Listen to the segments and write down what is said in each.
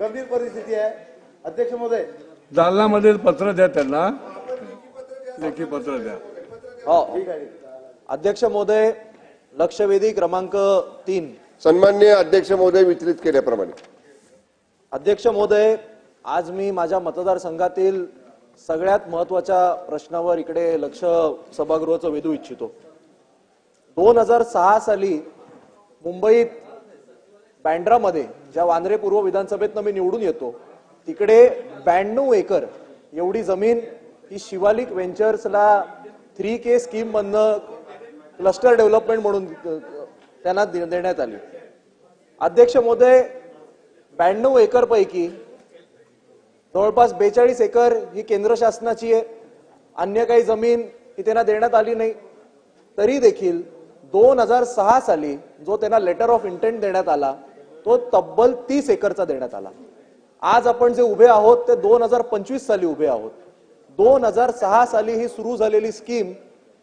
गंभीर परिस्थिती आहे. अध्यक्ष महोदय. जालन्यामध्ये पत्र द्या त्यांना. लेखी पत्र द्या. हो. ठीक आहे अध्यक्ष महोदय लक्षवेधी क्रमांक तीन. सन्मान्य अध्यक्ष महोदय विचलित केल्याप्रमाणे. अध्यक्ष महोदय आज मी माझ्या मतदारसंघातील सगळ्यात महत्त्वाच्या प्रश्नावर इकडे लक्ष सभागृहाचं वेधू इच्छितो. दोन हजार सहा साली मुंबईत बँड्रामध्ये ज्या वांद्रे पूर्व विधानसभेतनं मी निवडून येतो तिकडे ब्याण्णव एकर एवढी जमीन ही शिवालिक व्हेंचर्सला थ्री के स्कीम मधनं क्लस्टर डेव्हलपमेंट म्हणून त्यांना दे- देण्यात आली. अध्यक्ष महोदय ब्याण्णव एकर पैकी जवळपास बेचाळीस एकर ही केंद्र शासनाची आहे. अन्य काही जमीन ही त्यांना देण्यात आली नाही. तरी देखील दोन हजार सहा साली जो त्यांना लेटर ऑफ इंटेंट देण्यात आला तो तब्बल तीस एकरचा देण्यात आला. आज आपण जे उभे आहोत ते दोन हजार पंचवीस साली उभे आहोत. दोन हजार सहा साली ही सुरू झालेली स्कीम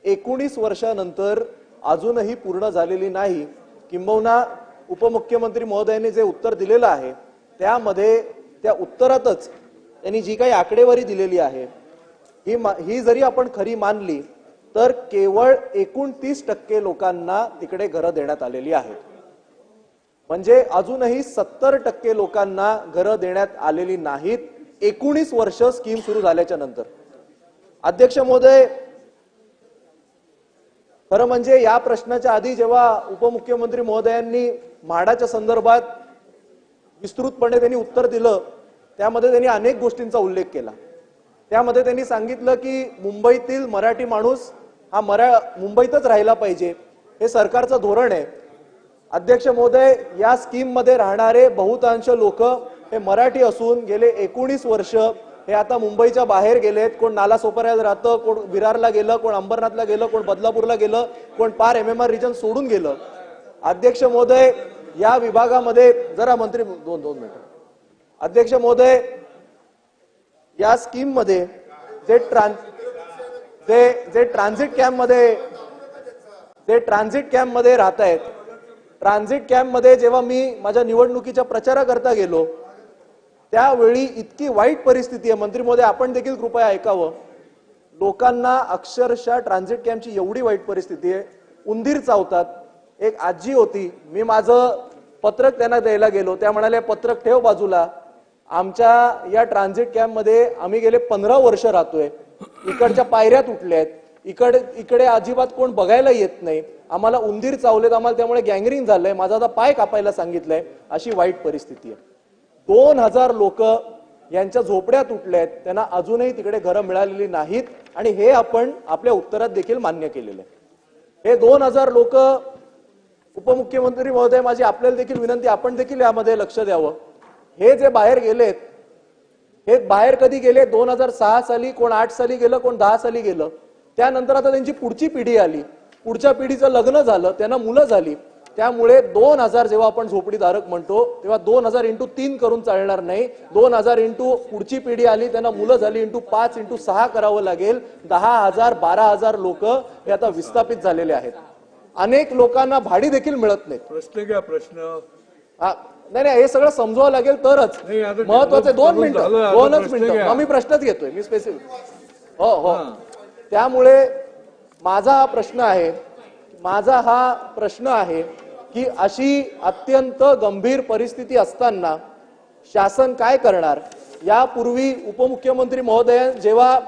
एकोणीस वर्षानंतर अजूनही पूर्ण झालेली नाही. किंबहुना उपमुख्यमंत्री महोदयांनी जे उत्तर दिलेलं आहे त्यामध्ये त्या उत्तरातच त्यांनी जी काही आकडेवारी दिलेली आहे ही ही जरी आपण खरी मानली तर केवळ एकोणतीस टक्के लोकांना तिकडे घरं देण्यात आलेली आहेत. म्हणजे अजूनही सत्तर टक्के लोकांना घरं देण्यात आलेली नाहीत. एकोणीस वर्ष स्कीम सुरू झाल्याच्यानंतर. अध्यक्ष महोदय खरं म्हणजे या प्रश्नाच्या आधी जेव्हा उपमुख्यमंत्री महोदयांनी म्हाडाच्या संदर्भात विस्तृतपणे त्यांनी उत्तर दिलं त्यामध्ये त्यांनी अनेक गोष्टींचा उल्लेख केला. त्यामध्ये त्यांनी सांगितलं की मुंबईतील मराठी माणूस हा मरा मुंबईतच राहिला पाहिजे. हे सरकारचं धोरण आहे. अध्यक्ष महोदय या स्कीममध्ये राहणारे बहुतांश लोक हे मराठी असून गेले एकोणीस वर्ष हे आता मुंबईच्या बाहेर गेलेत. कोण नालासोपाऱ्यात राहतं कोण विरारला गेलं कोण अंबरनाथला गेलं कोण बदलापूरला गेलं कोण पार एम एम आर रिजन सोडून गेलं. अध्यक्ष महोदय या विभागामध्ये जरा मंत्री दोन दोन मिनिट. अध्यक्ष महोदय या स्कीममध्ये जे ट्रान्स जे जे ट्रान्झिट कॅम्पमध्ये जे ट्रान्झिट कॅम्पमध्ये राहत आहेत ट्रान्झिट कॅम्पमध्ये जेव्हा मी माझ्या निवडणुकीच्या प्रचाराकरता गेलो त्यावेळी इतकी वाईट परिस्थिती आहे. मंत्री मोदी आपण देखील कृपया ऐकावं. लोकांना अक्षरशः ट्रान्झिट कॅम्पची एवढी वाईट परिस्थिती आहे. उंदीर चावतात. एक आजी होती. मी माझं पत्रक त्यांना द्यायला गेलो. त्या म्हणाल्या पत्रक ठेव बाजूला. आमच्या या ट्रान्झिट कॅम्पमध्ये आम्ही गेले पंधरा वर्ष राहतोय. इकडच्या पायऱ्या तुटल्या आहेत इकडे इकडे अजिबात कोण बघायला येत नाही. आम्हाला उंदीर चावलेत आम्हाला त्यामुळे गँगरिंग झालंय. माझा आता पाय कापायला सांगितलंय. अशी वाईट परिस्थिती आहे. दोन हजार लोक यांच्या झोपड्या तुटल्या आहेत. त्यांना अजूनही तिकडे घरं मिळालेली नाहीत. आणि हे आपण आपल्या उत्तरात देखील मान्य केलेलं आहे. हे दोन हजार लोक उपमुख्यमंत्री महोदय माझी आपल्याला देखील विनंती आपण देखील यामध्ये लक्ष द्यावं. हे जे बाहेर गेलेत हे बाहेर कधी गेले? दोन हजार सहा साली कोण आठ साली गेलं कोण दहा साली गेलं? त्यानंतर आता त्यांची पुढची पिढी आली. पुढच्या पिढीचं लग्न झालं त्यांना मुलं झाली. त्यामुळे दोन हजार जेव्हा आपण झोपडीधारक म्हणतो तेव्हा दोन हजार इंटू तीन करून चालणार नाही. दोन हजार इंटू पुढची पिढी आली त्यांना मुलं झाली इंटू पाच इंटू सहा करावं लागेल. दहा हजार बारा हजार लोक हे आता विस्थापित झालेले आहेत. अनेक लोकांना भाडी देखील मिळत नाहीत. प्रश्न घ्या प्रश्न. नाही नाही हे सगळं समजावं लागेल तरच. नाही, महत्त्वाचे दोन मिनिटं. दोनच मिनिटं. मी प्रश्नच घेतोय मी स्पेसिफिक हो. हा. त्यामुळे माझा हा प्रश्न आहे माझा हा प्रश्न आहे की अशी अत्यंत गंभीर परिस्थिती असताना शासन काय करणार? यापूर्वी उपमुख्यमंत्री महोदय जेव्हा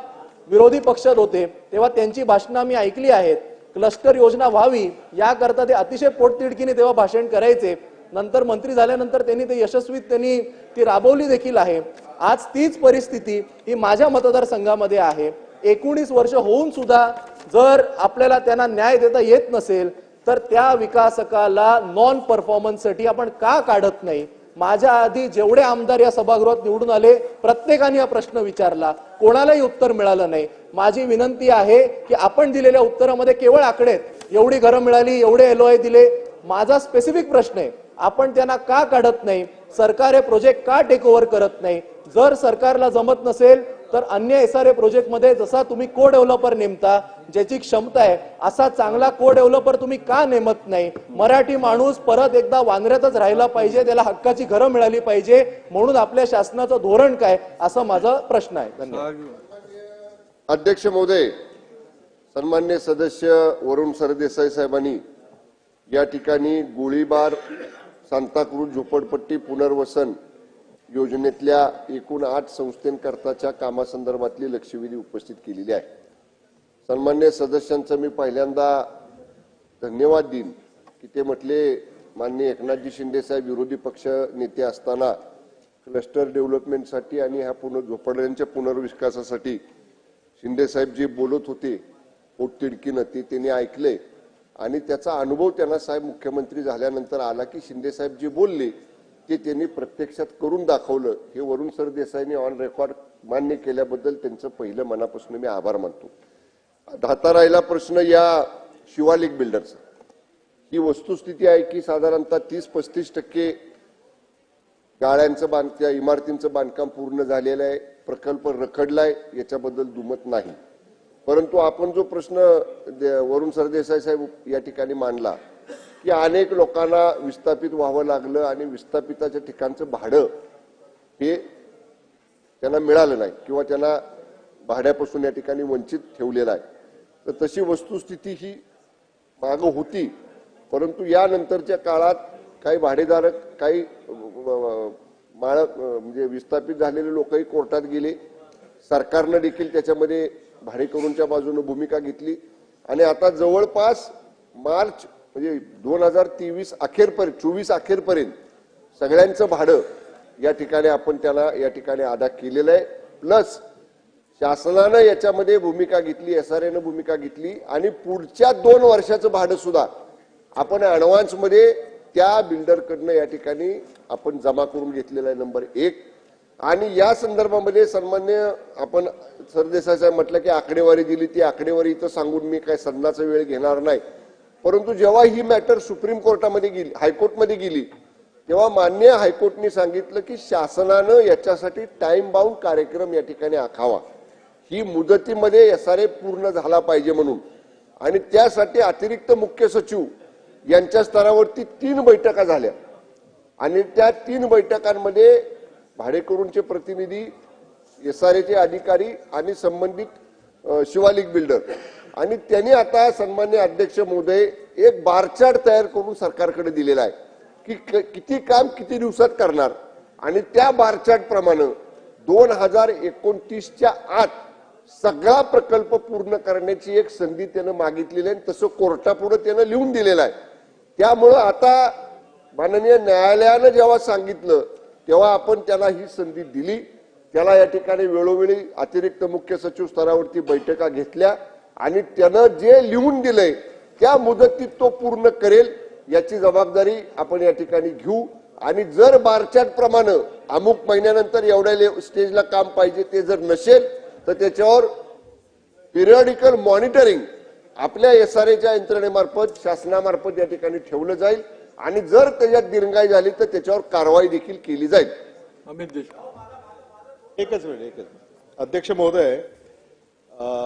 विरोधी पक्षात होते तेव्हा त्यांची भाषणं आम्ही ऐकली आहेत. क्लस्टर योजना व्हावी याकरता ते अतिशय पोटतिडकीने तेव्हा भाषण करायचे. नंतर मंत्री झाल्यानंतर त्यांनी ते यशस्वी त्यांनी ती राबवली देखील आहे. आज तीच परिस्थिती ही माझ्या मतदारसंघामध्ये आहे. एकोणीस वर्ष होऊन सुद्धा जर आपल्याला त्यांना न्याय देता येत नसेल तर त्या विकासकाला नॉन परफॉर्मन्ससाठी आपण का काढत नाही? माझ्या आधी जेवढे आमदार या सभागृहात निवडून आले प्रत्येकाने हा प्रश्न विचारला. कोणालाही उत्तर मिळालं नाही. माझी विनंती आहे की आपण दिलेल्या उत्तरामध्ये केवळ आकडे आहेत. एवढी घरं मिळाली एवढे एलओआय दिले. माझा स्पेसिफिक प्रश्न आहे आपण त्यांना का काढत नाही? सरकार हे प्रोजेक्ट का टेक ओव्हर करत नाही? जर सरकारला जमत नसेल तर अन्य एस आर ए प्रोजेक्टमध्ये जसा तुम्ही को डेव्हलपर नेमता ज्याची क्षमता आहे असा चांगला को डेव्हलपर तुम्ही का नेमत नाही? मराठी माणूस परत एकदा वांद्र्यातच राहिला पाहिजे त्याला हक्काची घरं मिळाली पाहिजे म्हणून आपल्या शासनाचं धोरण काय असा माझा प्रश्न आहे. धन्यवाद. अध्यक्ष महोदय सन्मान्य सदस्य वरुण सरदेसाई साहेबांनी या ठिकाणी गोळीबार सांताक्रूज झोपडपट्टी पुनर्वसन योजनेतल्या एकूण आठ संस्थेकरताच्या कामासंदर्भातली लक्षवेधी उपस्थित केलेली आहे. सन्मान्य सदस्यांचं मी पहिल्यांदा धन्यवाद देईन की ते म्हटले माननीय एकनाथजी शिंदेसाहेब विरोधी पक्ष नेते असताना क्लस्टर डेव्हलपमेंटसाठी आणि ह्या पुन झोपडल्यांच्या पुनर्विकासासाठी शिंदेसाहेब जे बोलत होते पोटतिडकीनं ते त्यांनी ऐकले. आणि त्याचा अनुभव त्यांना साहेब मुख्यमंत्री झाल्यानंतर आला की शिंदेसाहेब जे बोलले ते त्यांनी प्रत्यक्षात करून दाखवलं. हे वरुण सरदेसाईने ऑन रेकॉर्ड मान्य केल्याबद्दल त्यांचं पहिलं मनापासून मी आभार मानतो. धाता राहिला प्रश्न या शिवालिक बिल्डरचा ही वस्तुस्थिती आहे की साधारणतः तीस पस्तीस टक्के गाळ्यांचं बांध त्या इमारतींचं बांधकाम पूर्ण झालेलं आहे. प्रकल्प रखडलाय याच्याबद्दल दुमत नाही. परंतु आपण जो प्रश्न वरुण सरदेसाई साहेब या ठिकाणी मांडला की अनेक लोकांना विस्थापित व्हावं लागलं आणि विस्थापिताच्या ठिकाणचं भाडं हे त्यांना मिळालं नाही किंवा त्यांना भाड्यापासून या ठिकाणी वंचित ठेवलेलं आहे. तर तशी वस्तुस्थिती ही मागं होती. परंतु यानंतरच्या काळात काही भाडेधारक काही माळ म्हणजे विस्थापित झालेले लोकही कोर्टात गेले. सरकारनं देखील त्याच्यामध्ये भाडेकरूंच्या बाजूने भूमिका घेतली. आणि आता जवळपास मार्च म्हणजे दोन हजार तेवीस अखेरपर्यंत चोवीस अखेरपर्यंत सगळ्यांचं भाडं या ठिकाणी आपण त्याला या ठिकाणी अदा केलेलं आहे. प्लस शासनानं याच्यामध्ये भूमिका घेतली एस आर एनं भूमिका घेतली आणि पुढच्या दोन वर्षाचं भाडं सुद्धा आपण ॲडव्हान्समध्ये त्या बिल्डरकडनं या ठिकाणी आपण जमा करून घेतलेला आहे नंबर एक. आणि या संदर्भामध्ये सन्मान्य आपण सरदेसाई म्हटलं की आकडेवारी दिली ती आकडेवारी इथं सांगून मी काय सन्नाचा वेळ घेणार नाही. परंतु जेव्हा ही मॅटर सुप्रीम कोर्टामध्ये गेली हायकोर्टमध्ये गेली तेव्हा मान्य हायकोर्टने सांगितलं की शासनानं याच्यासाठी टाइम बाउंड कार्यक्रम या ठिकाणी आखावा. ही मुदतीमध्ये एस आर ए पूर्ण झाला पाहिजे म्हणून. आणि त्यासाठी अतिरिक्त मुख्य सचिव यांच्या स्तरावरती तीन बैठका झाल्या. आणि त्या तीन बैठकांमध्ये भाडेकरूंचे प्रतिनिधी एस आर एचे अधिकारी आणि संबंधित शिवालिक बिल्डर. आणि त्यांनी आता सन्मान्य अध्यक्ष महोदय एक बारचार्ट तयार करून सरकारकडे दिलेला आहे. की क- किती काम किती दिवसात करणार? आणि त्या बारचार्ट प्रमाणे दोन हजार एकोणतीसच्या आत सगळा प्रकल्प पूर्ण करण्याची एक संधी त्यानं मागितलेली आहे आणि तसं कोर्टापुढे त्यानं लिहून दिलेलं आहे. त्यामुळं आता माननीय न्यायालयानं जेव्हा सांगितलं तेव्हा आपण त्याला ही संधी दिली. त्याला या ठिकाणी वेळोवेळी अतिरिक्त मुख्य सचिव स्तरावरती बैठका घेतल्या. आणि त्यानं जे लिहून दिलंय त्या मुदतीत तो पूर्ण करेल याची जबाबदारी आपण या ठिकाणी घेऊ. आणि जर बारचाट प्रमाणे अमुक महिन्यानंतर एवढ्या ले- स्टेजला काम पाहिजे ते जर नसेल तर त्याच्यावर पिरियडिकल मॉनिटरिंग आपल्या एस आर एच्या यंत्रणेमार्फत शासनामार्फत या ठिकाणी ठेवलं जाईल. आणि जर त्याच्यात दिरंगाई झाली तर त्याच्यावर कारवाई देखील केली जाईल. अमित देशमुख. एकच मिनिट एकच अध्यक्ष महोदय अ,